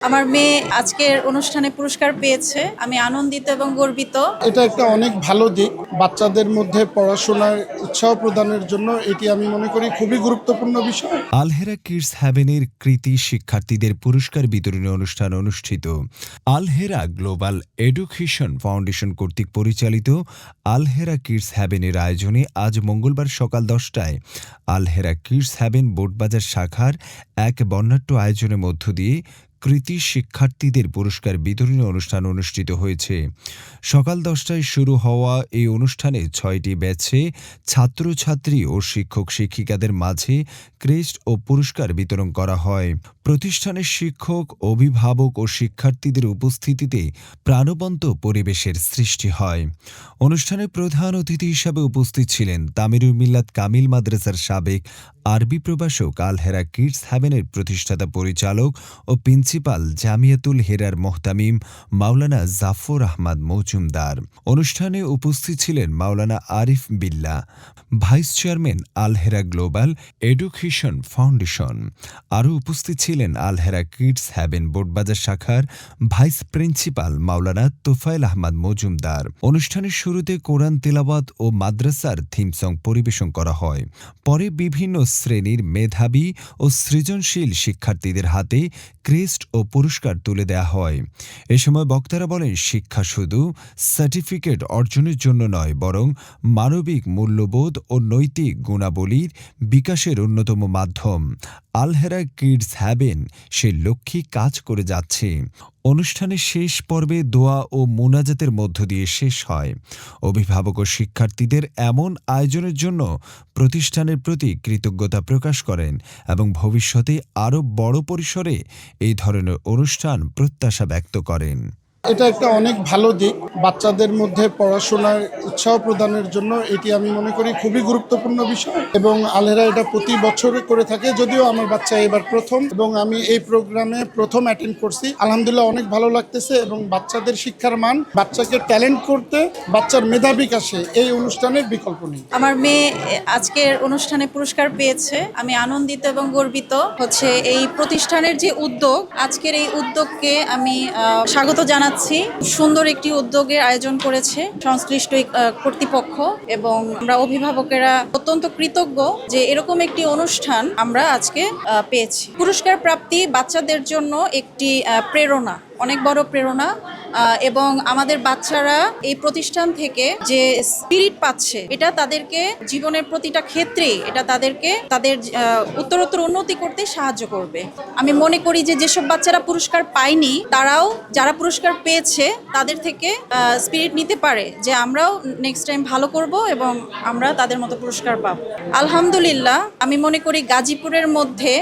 আমার মেয়ে আজকের অনুষ্ঠানে পুরস্কার পেয়েছে। আমি আনন্দিত এবং গর্বিত। এটা একটা অনেক ভালো দিক। বাচ্চাদের মধ্যে পড়াশোনার উৎসাহ প্রদানের জন্য এটি আমি মনে করি খুবই গুরুত্বপূর্ণ বিষয়। আলহেরা কিডস হ্যাভেনের কৃতি শিক্ষার্থীদের পুরস্কার বিতরণী অনুষ্ঠান অনুষ্ঠিত। আলহেরা গ্লোবাল এডুকেশন ফাউন্ডেশন কর্তৃক পরিচালিত আলহেরা কিডস হ্যাভেনের আয়োজনে আজ মঙ্গলবার সকাল দশটায় আলহেরা কিডস হ্যাভেন বোটবাজার শাখার এক বর্ণাঢ্য আয়োজনের মধ্য দিয়ে কৃতি শিক্ষার্থীদের পুরস্কার বিতরণী অনুষ্ঠান অনুষ্ঠিত হয়েছে। সকাল দশটায় শুরু হওয়া এই অনুষ্ঠানে ছয়টি ব্যাচে ছাত্রছাত্রী ও শিক্ষক শিক্ষিকাদের মাঝে ক্রেস্ট ও পুরস্কার বিতরণ করা হয়। প্রতিষ্ঠানের শিক্ষক, অভিভাবক ও শিক্ষার্থীদের উপস্থিতিতে প্রাণবন্ত পরিবেশের সৃষ্টি হয়। অনুষ্ঠানে প্রধান অতিথি হিসাবে উপস্থিত ছিলেন তামিরুল মিল্লাত কামিল মাদ্রাসার সাবেক আরবি প্রভাষক আলহেরা কিডস হ্যাভেনের প্রতিষ্ঠাতা পরিচালক ও প্রিন্সিপাল জামিয়াতুল হেরার মোহতামিম মাওলানা জাফর আহমদ মৌজুমদার। অনুষ্ঠানে উপস্থিত ছিলেন মাওলানা Arif Billah, vice chairman Alhera global education foundation. আরও উপস্থিত ছিলেন আলহেরা কিডস হ্যাভেন বোর্ডবাজার শাখার ভাইস প্রিন্সিপাল মাওলানা তোফায়েল আহমদ মজুমদার। অনুষ্ঠানের শুরুতে কোরআন তেলাওয়াত ও মাদ্রাসার থিম সং পরিবেশন করা হয়। পরে বিভিন্ন শ্রেণির মেধাবী ও সৃজনশীল শিক্ষার্থীদের হাতে ক্রেস্ট ও পুরস্কার তুলে দেয়া হয়। এ সময় বক্তারা বলেন, শিক্ষা শুধু সার্টিফিকেট অর্জনের জন্য নয়, বরং মানবিক মূল্যবোধ ও নৈতিক গুণাবলীর বিকাশের অন্যতম মাধ্যম। আলহেরা কিডস হ্যাবেন সে লক্ষ্মী কাজ করে যাচ্ছে। অনুষ্ঠানের শেষ পর্বে দোয়া ও মোনাজাতের মধ্য দিয়ে শেষ হয়। অভিভাবক ও শিক্ষার্থীদের এমন আয়োজনের জন্য প্রতিষ্ঠানের প্রতি কৃতজ্ঞতা প্রকাশ করেন এবং ভবিষ্যতে আরও বড় পরিসরে এই ধরনের অনুষ্ঠান প্রত্যাশা ব্যক্ত করেন। এটা একটা অনেক ভালো দিক। বাচ্চাদের মধ্যে পড়াশোনার উৎসাহ প্রদানের জন্য এটি আমি মনে করি খুবই গুরুত্বপূর্ণ বিষয় এবং আলহেরা এটা প্রতি বছর করে থাকে, যদিও আমার বাচ্চা এবার প্রথম এবং আমি এই প্রোগ্রামে প্রথম অ্যাটেন্ড করছি। আলহামদুলিল্লাহ অনেক ভালো লাগতেছে এবং বাচ্চাদের শিক্ষার মান, বাচ্চাকে ট্যালেন্ট করতে বাচ্চার মেধা বিকাশে এই অনুষ্ঠানের বিকল্প নেই। আমার মেয়ে আজকের অনুষ্ঠানে পুরস্কার পেয়েছে। আমি আনন্দিত এবং গর্বিত হচ্ছে এই প্রতিষ্ঠানের যে উদ্যোগ, আজকের এই উদ্যোগকে আমি স্বাগত স্বাগত জানাচ্ছি, সুন্দর একটি উদ্যোগের আয়োজন করেছে সংশ্লিষ্ট কর্তৃপক্ষ এবং আমরা অভিভাবকেরা অত্যন্ত কৃতজ্ঞ যে এরকম একটি অনুষ্ঠান আমরা আজকে পেয়েছি। পুরস্কার প্রাপ্তি বাচ্চাদের জন্য একটি প্রেরণা, অনেক বড় প্রেরণা। এবং আমাদের বাচ্চারা এই প্রতিষ্ঠান থেকে যে স্পিরিট পাচ্ছে, এটা তাদেরকে জীবনের প্রতিটা ক্ষেত্রেই এটা তাদেরকে তাদের উত্তরোত্তর উন্নতি করতে সাহায্য করবে। আমি মনে করি যে যেসব বাচ্চারা পুরস্কার পায়নি, তারাও যারা পুরস্কার পেয়েছে, তাদের থেকে স্পিরিট নিতে পারে যে আমরাও নেক্সট টাইম ভালো করব এবং আমরা তাদের মতো পুরস্কার পাব। আলহামদুলিল্লাহ, আমি মনে করি গাজীপুরের মধ্যে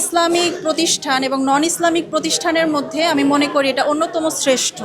ইসলামিক প্রতিষ্ঠান এবং নন ইসলামিক প্রতিষ্ঠানের মধ্যে আমি মনে করি এটা অন্যতম শ্রেষ্ঠ।